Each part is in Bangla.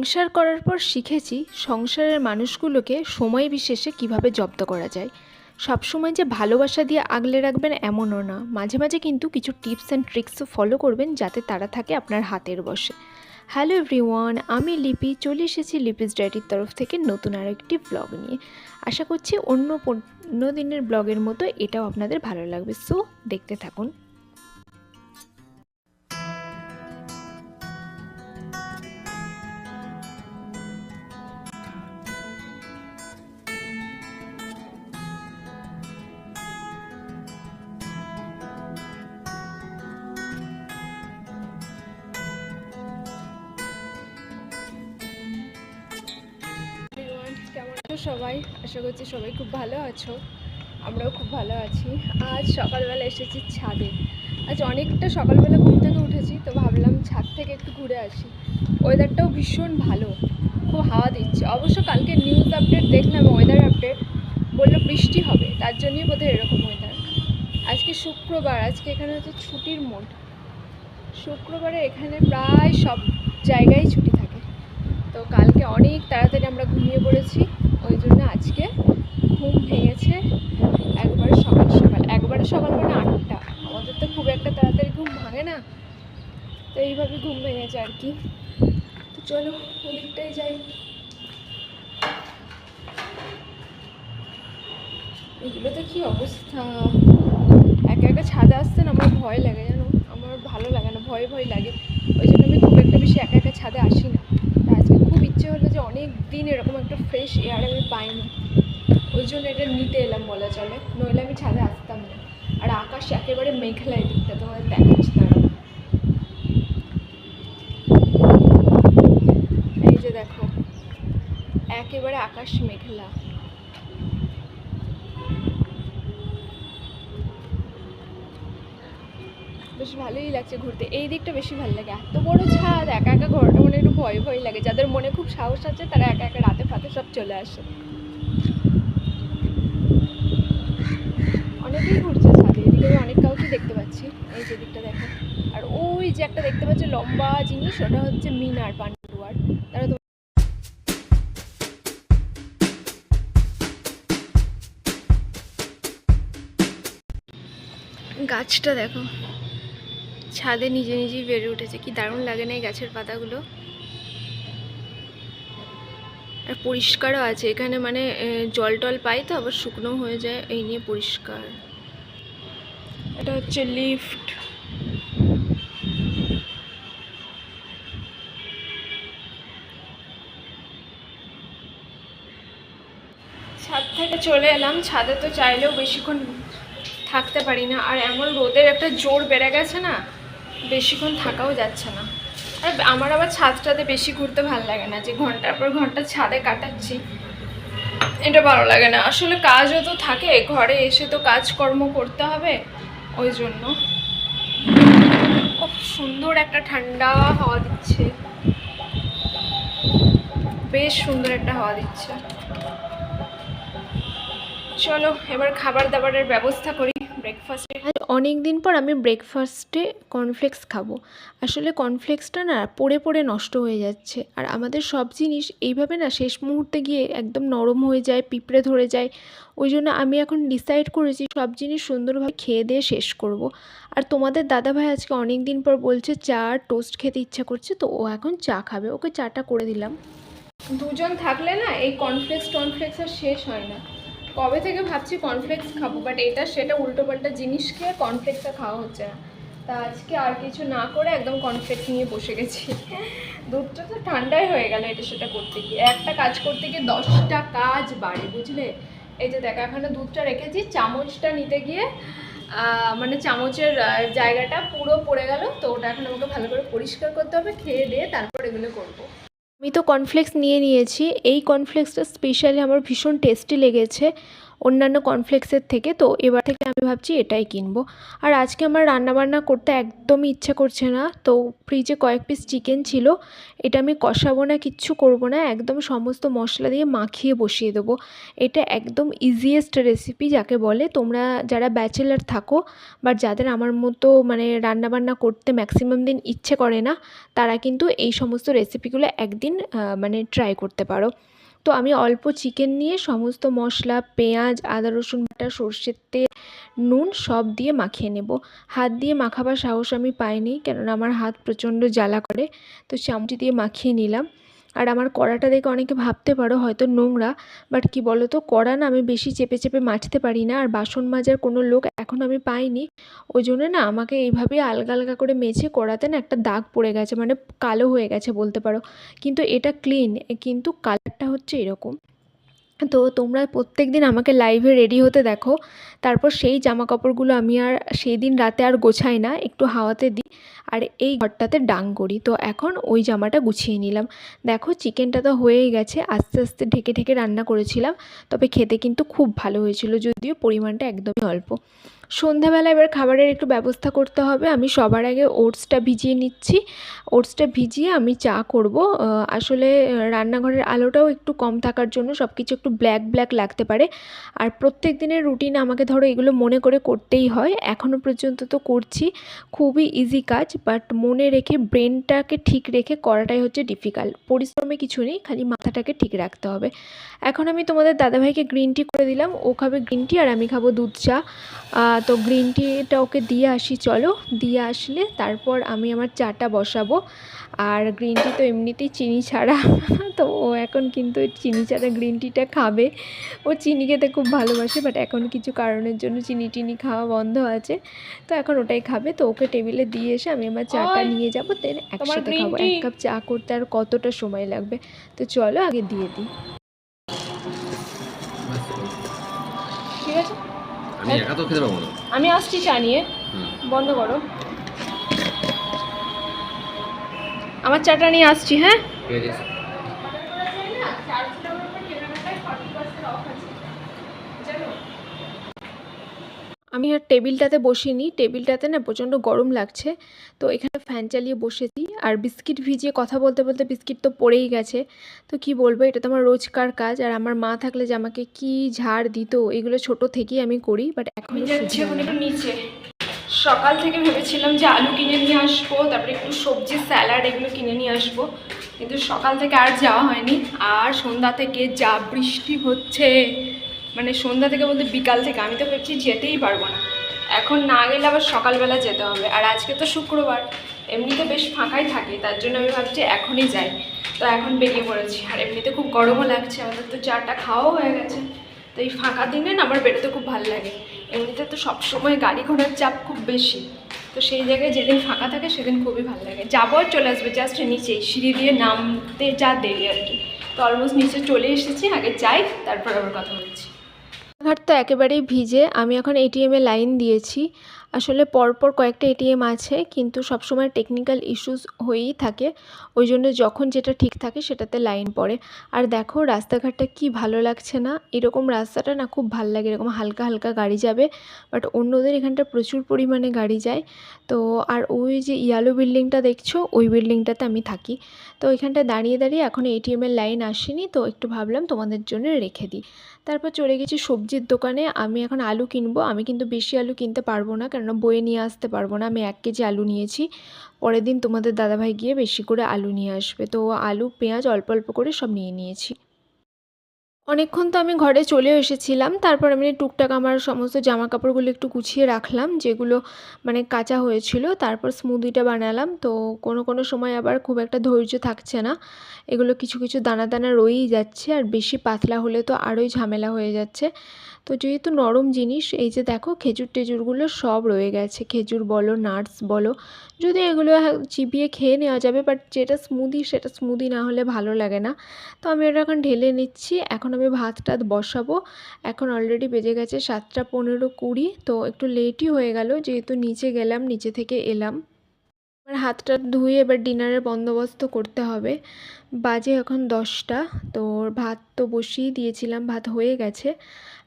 সংসার করার পর শিখেছি সংসারের মানুষগুলোকে সময় বিশেষে কীভাবে জব্দ করা যায়। সবসময় যে ভালোবাসা দিয়ে আগলে রাখবেন এমনও না। মাঝে মাঝে কিন্তু কিছু টিপস অ্যান্ড ট্রিক্সও ফলো করবেন যাতে তারা থাকে আপনার হাতের বসে। হ্যালো এভরিওয়ান, আমি লিপি। চলে এসেছি লিপিস ডায়েরির তরফ থেকে নতুন আর একটি ব্লগ নিয়ে। আশা করছি অন্য অন্য দিনের ব্লগের মতো এটাও আপনাদের ভালো লাগবে। সো, দেখতে থাকুন। আছো সবাই, আশা করছি সবাই খুব ভালো আছো। আমরাও খুব ভালো আছি। আজ সকালবেলা এসেছি ছাদে। আজ অনেকটা সকালবেলা ঘুম থেকে উঠেছি, তো ভাবলাম ছাদ থেকে একটু ঘুরে আসি। ওয়েদারটাও ভীষণ ভালো। খুব হাওয়া দিচ্ছে। অবশ্য কালকে নিউজ আপডেট দেখলাম ওয়েদার আপডেট বলল বৃষ্টি হবে, তার জন্যই বোধহয় এরকম ওয়েদার আজকে শুক্রবার, আজকে এখানে হচ্ছে ছুটির মোট শুক্রবারে এখানে প্রায় সব জায়গায় ছুটি থাকে। তো কালকে অনেক তাড়াতাড়ি আমরা ঘুমিয়ে পড়েছি। জন্য আজকে ঘুম ভেঙেছে একবারে সকাল সকাল, একবারে সকাল মানে আটটা। আমাদের তো খুব একটা তাড়াতাড়ি ঘুম ভাঙে না, তো এইভাবে ঘুম ভেঙেছে আর কি। তো চলো ওদিকটাই যাই। এগুলোতে কি অবস্থা? একা একা ছাদে আসতে না আমার ভয় লাগে জানো? আমার ভালো লাগে না, ভয় ভয় লাগে। ওই জন্য আমি খুব একটা বেশি একা একা ছাদে আসি না তা আজকে খুব ইচ্ছে হলো যে অনেক দিন এরকম একটা ফ্রেশ এয়ার আমি পাইনি। ওই জন্য এটা নিতে এলাম বলা চলে। নইলে আমি ছাদে আসতাম না। আর আকাশ একেবারে মেঘলায় দিকটা, তোমাদের দেখাচ্ছি তারা এই যে দেখো, একেবারে আকাশ মেঘলা। বেশ ভালোই লাগছে ঘুরতে। এই দিকটা বেশি ভালো লাগে। এত বড় ছাদ, একা একা ঘোরাটা মনে একটু ভয় ভয় লাগে। যাদের মনে খুব সাহস আছে, তারা একা একা রাতে ফাতে সব চলে আসে। অনেকেই ঘুরছে ছাদে, এদিকে আমি অনেক কাউকে দেখতে পাচ্ছি। এই যে দিকটা দেখো। আর ওই যে একটা দেখতে পাচ্ছি, লম্বা জিনিস, ওটা হচ্ছে মিনার, পান্ডুয়ার। তারা গাছটা দেখো। ছাদে নিজে নিজেই বেড়ে উঠেছে। কি দারুণ লাগে না এই গাছের পাতাগুলো? আর পরিষ্কারও আছে। এখানে মানে জল টল পাই তো, আবার শুকনো হয়ে যায়। এই নিয়ে পরিষ্কার। এটা হচ্ছে লিফট। ছাদ থেকে চলে এলাম। ছাদে তো চাইলেও বেশিক্ষণ থাকতে পারি না। আর এমন রোদের একটা জোর বেড়ে গেছে না বেশিক্ষণ থাকাও যাচ্ছে না। আর আমার আবার ছাদটাতে বেশি ঘুরতে ভালো লাগে না, যে ঘণ্টার পর ঘণ্টা ছাদে কাটাচ্ছি। এটা ভালো লাগে না। আসলে কাজও তো থাকে, ঘরে এসে তো কাজকর্ম করতে হবে, ওই জন্য। খুব সুন্দর একটা ঠান্ডা হাওয়া দিচ্ছে। বেশ সুন্দর একটা হাওয়া দিচ্ছে। চলো, এবার খাবার দাবারের ব্যবস্থা করি ব্রেকফাস্টে অনেক দিন পর আমি ব্রেকফাস্টে কর্নফ্লেক্স খাব। আসলে কর্নফ্লেক্সটা না পড়ে পড়ে নষ্ট হয়ে যাচ্ছে। আর আমাদের সব জিনিস এইভাবে না শেষ মুহূর্তে গিয়ে একদম নরম হয়ে যায়, পিঁপড়ে ধরে যায়। ওই জন্য আমি এখন ডিসাইড করেছি সব জিনিস সুন্দরভাবে খেয়ে দিয়ে শেষ করব। আর তোমাদের দাদাভাই আজকে অনেক দিন পর বলছে, চা আর টোস্ট খেতে ইচ্ছা করছে। তো ও এখন চা খাবে। ওকে চাটা করে দিলাম। দুজন থাকলে না এই কর্নফ্লেক্স টর্নফ্লেক্স আর শেষ হয় না। কবে থেকে ভাবছি কর্নফ্লেক্স খাব বাট এটা সেটা উল্টোপাল্টা জিনিস খেয়ে কর্নফ্লেক্সটা খাওয়া হচ্ছে না। তা আজকে আর কিছু না করে একদম কর্নফ্লেক্স নিয়ে বসে গেছি। দুধটা তো ঠান্ডাই হয়ে গেল এটা সেটা করতে গিয়ে। একটা কাজ করতে গিয়ে দশটা কাজ বাড়ে, বুঝলে? এই যে দেখো, এখানে দুধটা রেখেছি, চামচটা নিতে গিয়ে মানে চামচের জায়গাটা পুরো পড়ে গেল, তো ওটা এখন আমাকে ভালো করে পরিষ্কার করতে হবে, খেয়ে দিয়ে তারপর এগুলো করব। আমি তো কর্নফ্লেক্স নিয়ে নিয়েছি। এই কর্নফ্লেক্সটা স্পেশালি আমার ভীষণ টেস্টি লেগেছে। অন্যান্য কর্নফ্লেক্সের থেকে, তো এবার থেকে আমি ভাবছি এটাই কিনবো। আর আজকে আমার রান্নাবান্না করতে একদমই ইচ্ছে করছে না, তো ফ্রিজে কয়েক পিস চিকেন ছিল, এটা আমি কষাবো না, কিচ্ছু করব না, একদম সমস্ত মশলা দিয়ে মাখিয়ে বসিয়ে দেবো। এটা একদম ইজিয়েস্ট রেসিপি যাকে বলে, তোমরা যারা ব্যাচেলার থাকো বাট যাদের আমার মতো মানে রান্নাবান্না করতে ম্যাক্সিমাম দিন ইচ্ছে করে না, তারা কিন্তু এই সমস্ত রেসিপিগুলো একদিন মানে ট্রাই করতে পারো। তো আমি অল্প চিকেন নিয়ে সমস্ত মশলা, পেঁয়াজ, আদা, রসুন বাটা, সর্ষের তেল, নুন সব দিয়ে মাখিয়ে নেব। হাত দিয়ে মাখাবার সাহস আমি পাইনি কেননা আমার হাত প্রচণ্ড জ্বালা করে, তো চামচি দিয়ে মাখিয়ে নিলাম। আর আমার কড়াটা দেখে অনেকে ভাবতে পারো হয়তো নোংরা বাট কি বলো তো কড়া না আমি বেশি চেপে চেপে মাজতে পারি না, আর বাসন মাজার কোনো লোক এখন আমি পাইনি। ওই জন্য না আমাকে এইভাবে আলগা আলগা করে মেছে কড়াতে না একটা দাগ পড়ে গেছে মানে কালো হয়ে গেছে বলতে পারো। কিন্তু এটা ক্লিন কিন্তু কালারটা হচ্ছে এরকম। তো তোমরা প্রত্যেক দিন আমাকে লাইভে রেডি হতে দেখো। তারপর সেই জামা কাপড়গুলো আমি আর সেই দিন রাতে আর গোছাই না, একটু হাওয়াতে দিই। আর এই ঘরটাতে ডাং করি। তো এখন ওই জামাটা গুছিয়ে নিলাম। দেখো চিকেনটা তো হয়েই গেছে, আস্তে আস্তে ঢেকে ঢেকে রান্না করেছিলাম। তবে খেতে কিন্তু খুব ভালো হয়েছিল, যদিও পরিমাণটা একদমই অল্প। সন্ধ্যাবেলা এবার খাবারের একটু ব্যবস্থা করতে হবে। আমি সবার আগে ওটসটা ভিজিয়ে নিচ্ছি। ওটসটা ভিজিয়ে আমি চা করব। আসলে রান্নাঘরের আলোটাও একটু কম থাকার জন্য সব কিছু একটু ব্ল্যাক ব্ল্যাক লাগতে পারে। আর প্রত্যেক দিনের রুটিন আমাকে ধরো এগুলো মনে করে করতেই হয়। এখনও পর্যন্ত তো করছি। খুবই ইজি কাজ বাট মনে রেখে ব্রেনটাকে ঠিক রেখে করাটাই হচ্ছে ডিফিকাল্ট পরিশ্রমে কিছু নেই, খালি মাথাটাকে ঠিক রাখতে হবে। এখন আমি তোমাদের দাদাভাইকে গ্রিন টি করে দিলাম। ও খাবে গ্রিন টি আর আমি খাব দুধ চা। তো গ্রিন টিটা ওকে দিয়ে আসি চলো। দিয়ে আসলে তারপর আমি আমার চাটা বসাবো। আর গ্রিন টি তো এমনিতেই চিনি ছাড়া তো ও এখন কিন্তু চিনি ছাড়া গ্রিন টিটা খাবে। ও চিনি খেতে খুব ভালোবাসে বাট এখন কিছু কারণের জন্য চিনি টিনি খাওয়া বন্ধ আছে। তো এখন ওটাই খাবে। তো ওকে টেবিলে দিয়ে এসে আমি আমার চাটা নিয়ে যাব। দেন একসাথে খাব। এক? কাপ চা করতে আর কতটা সময় লাগবে? তো চলো আগে দিয়ে দিই। আমি একা তো খেতে পারব না। আমি আসছি চা নিয়ে। বন্ধ করো। আমার চাটা নিয়ে আসছি হ্যাঁ? ঠিক আছে। আমি আর টেবিলটাতে বসিনি টেবিলটাতে না প্রচণ্ড গরম লাগছে তো এখানে ফ্যান চালিয়ে বসেছি আর বিস্কিট ভিজিয়ে কথা বলতে বলতে বিস্কিট তো পড়েই গেছে তো কি বলব এটা তো আমার রোজকার কাজ আর আমার মা থাকলে যে আমাকে কি ঝাড় দিত এগুলো ছোট থেকেই আমি করি বাট এখন যাচ্ছি নিচে। সকাল থেকে ভেবেছিলাম যে আলু কিনে নিয়ে আসব তারপরে একটু সবজি স্যালাড এগুলো কিনে নিয়ে আসব কিন্তু সকাল থেকে আর যাওয়া হয়নি আর সন্ধ্যা থেকে যা বৃষ্টি হচ্ছে মানে সন্ধ্যা থেকে বলতে বিকাল থেকে, আমি তো ভাবছি যেতেই পারব না। এখন না গেলে আবার সকালবেলা যেতে হবে। আর আজকে তো শুক্রবার এমনিতে বেশ ফাঁকাই থাকে, তার জন্য আমি ভাবছি এখনই যাই। তো এখন বেরিয়ে পড়েছি। আর এমনিতে খুব গরমও লাগছে, আমাদের তো চাটা খাওয়াও হয়ে গেছে। তো এই ফাঁকা দিনে না আমার বেরোতে খুব ভালো লাগে। এমনিতে তো সবসময় গাড়ি ঘোড়ার চাপ খুব বেশি। তো সেই জায়গায় যেদিন ফাঁকা থাকে সেদিন খুবই ভালো লাগে। যাব আর চলে আসবে জাস্ট নিচেই সিঁড়ি দিয়ে নামতে যা দেরি আর কি। তো অলমোস্ট নিচে চলে এসেছি, আগে যাই, তারপর আবার কথা বলছি। ঘাট তো একেবারেই ভিজে। আমি এখন এটিএমে লাইন দিয়েছি। আসলে পরপর কয়েকটা এটিএম আছে, কিন্তু সবসময় টেকনিক্যাল ইস্যুস হয়েই থাকে। ওই জন্য যখন যেটা ঠিক থাকে সেটাতে লাইন পড়ে। আর দেখো, রাস্তাঘাটটা কি ভালো লাগছে না? এরকম রাস্তাটা না খুব ভালো লাগে। এরকম হালকা হালকা গাড়ি যাবে বাট অন্যদের এখানটা প্রচুর পরিমাণে গাড়ি যায়। তো আর ওই যে ইয়ালো বিল্ডিংটা দেখছ, ওই বিল্ডিংটাতে আমি থাকি। তো ওইখানটা দাঁড়িয়ে দাঁড়িয়ে এখন এটিএমের লাইন আসেনি, তো একটু ভাবলাম তোমাদের জন্য রেখে দিই। তারপর চলে গেছি সবজির দোকানে আমি এখন আলু কিনবো। আমি কিন্তু বেশি আলু কিনতে পারব না, কেননা বয়ে নিয়ে আসতে পারব না। আমি এক কেজি আলু নিয়েছি। পরের দিন তোমাদের দাদাভাই গিয়ে বেশি করে আলু নিয়ে আসবে। তো আলু, পেঁয়াজ অল্প অল্প করে সব নিয়ে নিয়েছি। অনেকক্ষণ তো আমি ঘরে চলে এসেছিলাম। তারপর আমি টুকটাক আমার সমস্ত জামা কাপড়গুলো একটু গুছিয়ে রাখলাম, যেগুলো মানে কাঁচা হয়েছিল। তারপর স্মুদিটা বানালাম। তো কোনো কোনো সময় আবার খুব একটা ধৈর্য থাকছে না। এগুলো কিছু কিছু দানা দানা রয়েই যাচ্ছে। আর বেশি পাতলা হলে তো আরোই ঝামেলা হয়ে যাচ্ছে। তো যেহেতু নরম জিনিস, এই যে দেখো খেজুর টেজুরগুলো সব রয়ে গেছে। খেজুর বলো, নাটস বলো, যদি এগুলো চিবিয়ে খেয়ে নেওয়া যাবে বাট যেটা স্মুদি সেটা স্মুদি না হলে ভালো লাগে না। তো আমি এটা এখন ঢেলে নিচ্ছি। এখন আমি ভাত টাত বসাবো। এখন অলরেডি বেজে গেছে সাতটা পনেরো কুড়ি, তো একটু লেটই হয়ে গেল, যেহেতু নিচে গেলাম, নিচে থেকে এলাম। এবার হাতটা ধুয়ে এবার ডিনারের বন্দোবস্ত করতে হবে। বাজে এখন দশটা, তো ভাত তো বসিয়ে দিয়েছিলাম, ভাত হয়ে গেছে।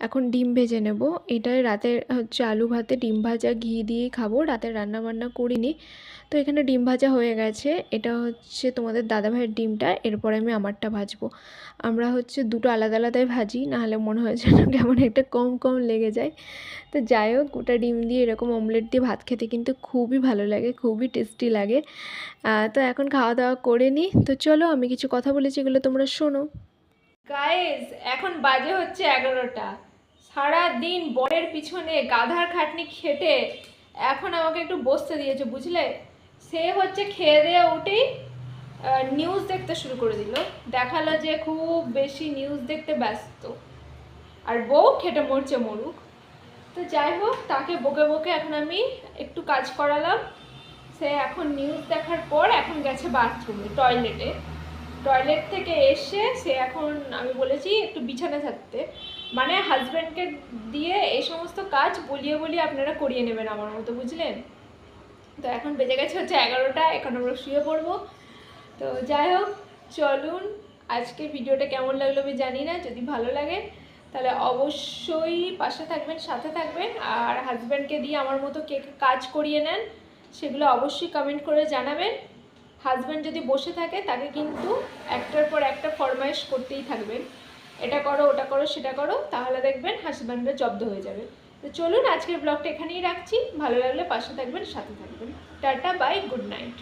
এখন ডিম ভেজে নেব। এটাই রাতের হচ্ছে আলু ভাতে ডিম ভাজা, ঘি দিয়েই খাব। রাতের রান্না বান্না করিনি। তো এখানে ডিম ভাজা হয়ে গেছে। এটা হচ্ছে তোমাদের দাদাভাইয়ের ডিমটা, এরপরে আমি আমারটা ভাজবো। আমরা হচ্ছে দুটো আলাদা আলাদাই ভাজি, নাহলে মনে হয় যেন কেমন একটা কম কম লেগে যায়। তো যাই হোক, গোটা ডিম দিয়ে এরকম অমলেট দিয়ে ভাত খেতে কিন্তু খুবই ভালো লাগে, খুবই টেস্টি লাগে। তো এখন খাওয়া দাওয়া করে নিই। তো চলো আমি কিছু কথা বলেছি এগুলো তোমরা শোনো। গাইজ এখন বাজে হচ্ছে এগারোটা। সারা দিন বরের পিছনে গাধার খাটনি খেটে এখন আমাকে একটু বসতে দিয়েছে, বুঝলে? সে হচ্ছে খেয়ে দিয়ে উঠেই নিউজ দেখতে শুরু করে দিল। দেখাল যে খুব বেশি নিউজ দেখতে ব্যস্ত। আর বউ খেটে মরছে মরুক। তো যাই হোক, তাকে বকে বকে এখন আমি একটু কাজ করালাম। সে এখন নিউজ দেখার পর এখন গেছে বাথরুমে টয়লেটে টয়লেট থেকে এসে সে এখন, আমি বলেছি, একটু বিছানা থাকতে। মানে হাজব্যান্ডকে দিয়ে এই সমস্ত কাজ বলিয়ে বলিয়ে আপনারা করিয়ে নেবেন আমার মতো, বুঝলেন? তো এখন বেজে গেছে হচ্ছে এগারোটা, এখন আমরা শুয়ে পড়ব। তো যাই হোক, চলুন, আজকের ভিডিওটা কেমন লাগল আমি জানি না, যদি ভালো লাগে, তাহলে অবশ্যই পাশে থাকবেন, সাথে থাকবেন, আর হাজব্যান্ডকে দিয়ে আমার মতো কে কে কাজ করিয়ে নেন, সেগুলো অবশ্যই কমেন্ট করে জানাবেন। হাজব্যান্ড যদি বসে থাকে, তাকে কিন্তু একটার পর একটা ফরমাইশ করতেই থাকবেন এটা করো, ওটা করো, সেটা করো, তাহলে দেখবেন হাজব্যান্ডরা জব্দ হয়ে যাবে। তো চলুন আজকের ব্লগটা এখানেই রাখছি। ভালো লাগলে পাশে থাকবেন, সাথে থাকবেন। Tata bye good night